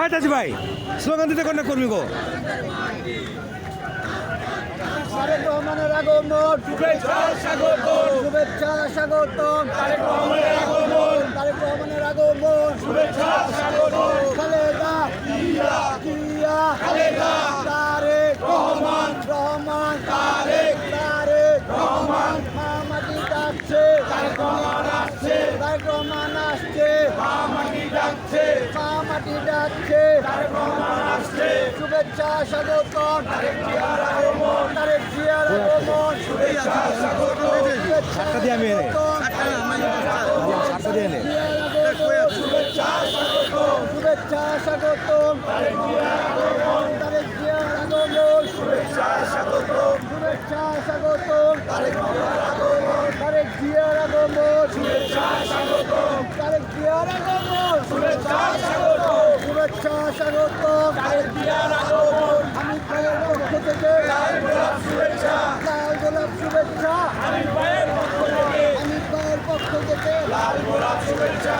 আছি ভাই। স্লোগান দিতে কন্যা কর্মী গো? তারেক রহমানের আগমন শুভেচ্ছা স্বাগতম শুভেচ্ছা স্বাগতম তারেক রহমানের আগমন। তারেক রহমানের আগমন। শুভেচ্ছা স্বাগতম ডাকছে। ডাকছে। তারেক রহমান আসছে। শুভেচ্ছা স্বাগতম তারেক জিয়ার আগমন। তারেক জিয়ার আগমন। শুভেচ্ছা স্বাগতম সাতটা দিয়ে আমি এনে। সাতটা দিয়ে এনে। শুভেচ্ছা স্বাগতম শুভেচ্ছা স্বাগতম তারেক জিয়ার আগমন। তারেক জিয়ার আগমন। শুভেচ্ছা স্বাগতম শুভেচ্ছা স্বাগতম তারেক জিয়ার আগমন। তারেক জিয়ার আগমন। শুভেচ্ছা স্বাগতম তারেক জিয়ার আগমন শুভেচ্ছা স্বাগতম শুভেচ্ছা স্বাগতম তারেক জিয়ার আগমন আমি ভাইয়ের পক্ষ থেকে লাল গোলাপ শুভেচ্ছা লাল গোলাপ শুভেচ্ছা আমি ভাইয়ের পক্ষ থেকে আমি ভাইয়ের পক্ষ থেকে লাল গোলাপ শুভেচ্ছা।